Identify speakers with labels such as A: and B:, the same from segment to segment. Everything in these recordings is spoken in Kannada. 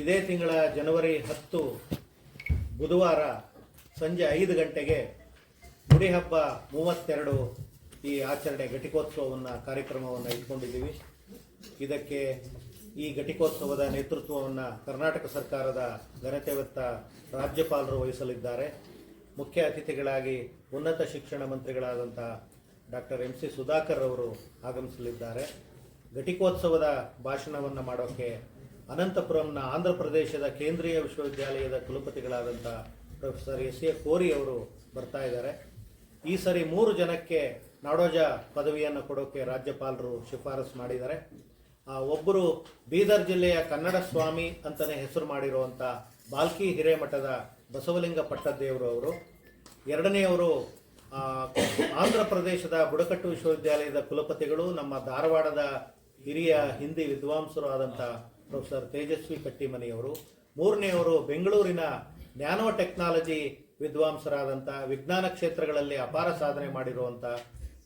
A: ಇದೇ ತಿಂಗಳ ಜನವರಿ ಹತ್ತು ಬುಧವಾರ ಸಂಜೆ ಐದು ಗಂಟೆಗೆ ಗುಡಿ ಹಬ್ಬ ಮೂವತ್ತೆರಡು ಈ ಆಚರಣೆ ಘಟಿಕೋತ್ಸವವನ್ನು, ಕಾರ್ಯಕ್ರಮವನ್ನು ಇಟ್ಕೊಂಡಿದ್ದೀವಿ ಇದಕ್ಕೆ ಈ ಘಟಿಕೋತ್ಸವದ ನೇತೃತ್ವವನ್ನು ಕರ್ನಾಟಕ ಸರ್ಕಾರದ ಘನತೆವತ್ತ ರಾಜ್ಯಪಾಲರು ವಹಿಸಲಿದ್ದಾರೆ. ಮುಖ್ಯ ಅತಿಥಿಗಳಾಗಿ ಉನ್ನತ ಶಿಕ್ಷಣ ಮಂತ್ರಿಗಳಾದಂಥ ಡಾಕ್ಟರ್ ಎಂ ಸಿ ಸುಧಾಕರ್ ಅವರು ಆಗಮಿಸಲಿದ್ದಾರೆ. ಘಟಿಕೋತ್ಸವದ ಭಾಷಣವನ್ನು ಮಾಡೋಕ್ಕೆ ಅನಂತಪುರಂನ ಆಂಧ್ರ ಪ್ರದೇಶದ ಕೇಂದ್ರೀಯ ವಿಶ್ವವಿದ್ಯಾಲಯದ ಕುಲಪತಿಗಳಾದಂಥ ಪ್ರೊಫೆಸರ್ ಎಸ್ ಎ ಕೋರಿ ಅವರು ಬರ್ತಾ ಇದ್ದಾರೆ. ಈ ಸರಿ ಮೂರು ಜನಕ್ಕೆ ನಾಡೋಜ ಪದವಿಯನ್ನು ಕೊಡೋಕ್ಕೆ ರಾಜ್ಯಪಾಲರು ಶಿಫಾರಸು ಮಾಡಿದ್ದಾರೆ. ಒಬ್ಬರು ಬೀದರ್ ಜಿಲ್ಲೆಯ ಕನ್ನಡ ಸ್ವಾಮಿ ಅಂತಲೇ ಹೆಸರು ಮಾಡಿರುವಂಥ ಬಾಲ್ಕಿ ಹಿರೇಮಠದ ಬಸವಲಿಂಗ ಪಟ್ಟದ್ದೇವರು ಅವರು. ಎರಡನೆಯವರು ಆಂಧ್ರ ಪ್ರದೇಶದ ಬುಡಕಟ್ಟು ವಿಶ್ವವಿದ್ಯಾಲಯದ ಕುಲಪತಿಗಳು, ನಮ್ಮ ಧಾರವಾಡದ ಹಿರಿಯ ಹಿಂದಿ ವಿದ್ವಾಂಸರು ಆದಂಥ ಪ್ರೊಫೆಸರ್ ತೇಜಸ್ವಿ ಕಟ್ಟಿಮನಿಯವರು, ಮೂರನೆಯವರು ಬೆಂಗಳೂರಿನ ನ್ಯಾನೋ ಟೆಕ್ನಾಲಜಿ ವಿದ್ವಾಂಸರಾದಂಥ ವಿಜ್ಞಾನ ಕ್ಷೇತ್ರಗಳಲ್ಲಿ ಅಪಾರ ಸಾಧನೆ ಮಾಡಿರುವಂಥ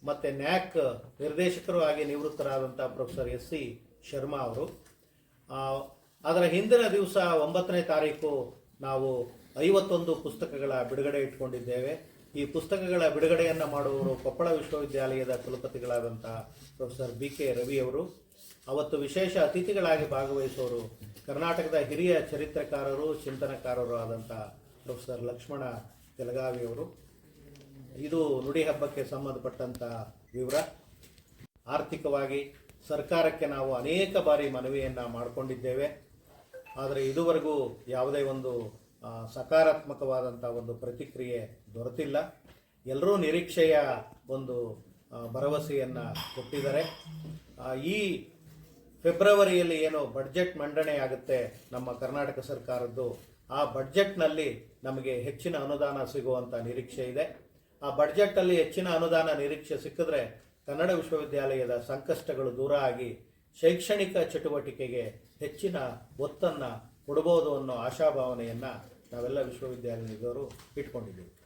A: ಮತ್ತು ನ್ಯಾಕ್ ನಿರ್ದೇಶಕರು ಆಗಿ ನಿವೃತ್ತರಾದಂಥ ಪ್ರೊಫೆಸರ್ ಎಸ್ ಸಿ ಶರ್ಮಾ ಅವರು. ಅದರ ಹಿಂದಿನ ದಿವಸ ಒಂಬತ್ತನೇ ತಾರೀಕು ನಾವು ಐವತ್ತೊಂದು ಪುಸ್ತಕಗಳ ಬಿಡುಗಡೆ ಇಟ್ಕೊಂಡಿದ್ದೇವೆ. ಈ ಪುಸ್ತಕಗಳ ಬಿಡುಗಡೆಯನ್ನು ಮಾಡುವವರು ಕೊಪ್ಪಳ ವಿಶ್ವವಿದ್ಯಾಲಯದ ಕುಲಪತಿಗಳಾದಂಥ ಪ್ರೊಫೆಸರ್ ಬಿ ಕೆ ರವಿ ಅವರು. ಅವತ್ತು ವಿಶೇಷ ಅತಿಥಿಗಳಾಗಿ ಭಾಗವಹಿಸುವವರು ಕರ್ನಾಟಕದ ಹಿರಿಯ ಚರಿತ್ರಕಾರರು, ಚಿಂತನಕಾರರು ಆದಂಥ ಪ್ರೊಫೆಸರ್ ಲಕ್ಷ್ಮಣ ತೆಲಗಾವಿ ಅವರು. ಇದು ನುಡಿ ಹಬ್ಬಕ್ಕೆ ಸಂಬಂಧಪಟ್ಟಂಥ ವಿವರ. ಆರ್ಥಿಕವಾಗಿ ಸರ್ಕಾರಕ್ಕೆ ನಾವು ಅನೇಕ ಬಾರಿ ಮನವಿಯನ್ನು ಮಾಡಿಕೊಂಡಿದ್ದೇವೆ. ಆದರೆ ಇದುವರೆಗೂ ಯಾವುದೇ ಒಂದು ಸಕಾರಾತ್ಮಕವಾದಂಥ ಒಂದು ಪ್ರತಿಕ್ರಿಯೆ ದೊರೆತಿಲ್ಲ. ಎಲ್ಲರೂ ನಿರೀಕ್ಷೆಯ ಒಂದು ಭರವಸೆಯನ್ನು ಕೊಟ್ಟಿದ್ದಾರೆ. ಈ ಫೆಬ್ರವರಿಯಲ್ಲಿ ಏನು ಬಡ್ಜೆಟ್ ಮಂಡನೆ ಆಗುತ್ತೆ ನಮ್ಮ ಕರ್ನಾಟಕ ಸರ್ಕಾರದ್ದು. ಆ ಬಡ್ಜೆಟ್ನಲ್ಲಿ ನಮಗೆ ಹೆಚ್ಚಿನ ಅನುದಾನ ಸಿಗುವಂಥ ನಿರೀಕ್ಷೆ ಇದೆ. ಆ ಬಡ್ಜೆಟ್ಟಲ್ಲಿ ಹೆಚ್ಚಿನ ಅನುದಾನ ನಿರೀಕ್ಷೆ ಸಿಕ್ಕಿದ್ರೆ ಕನ್ನಡ ವಿಶ್ವವಿದ್ಯಾಲಯದ ಸಂಕಷ್ಟಗಳು ದೂರ ಆಗಿ ಶೈಕ್ಷಣಿಕ ಚಟುವಟಿಕೆಗೆ ಹೆಚ್ಚಿನ ಒತ್ತನ್ನು ಕೊಡಬಹುದು ಅನ್ನೋ ಆಶಾಭಾವನೆಯನ್ನು ನಾವೆಲ್ಲ ವಿಶ್ವವಿದ್ಯಾಲಯದವರು ಇಟ್ಕೊಂಡಿದ್ದೀವಿ.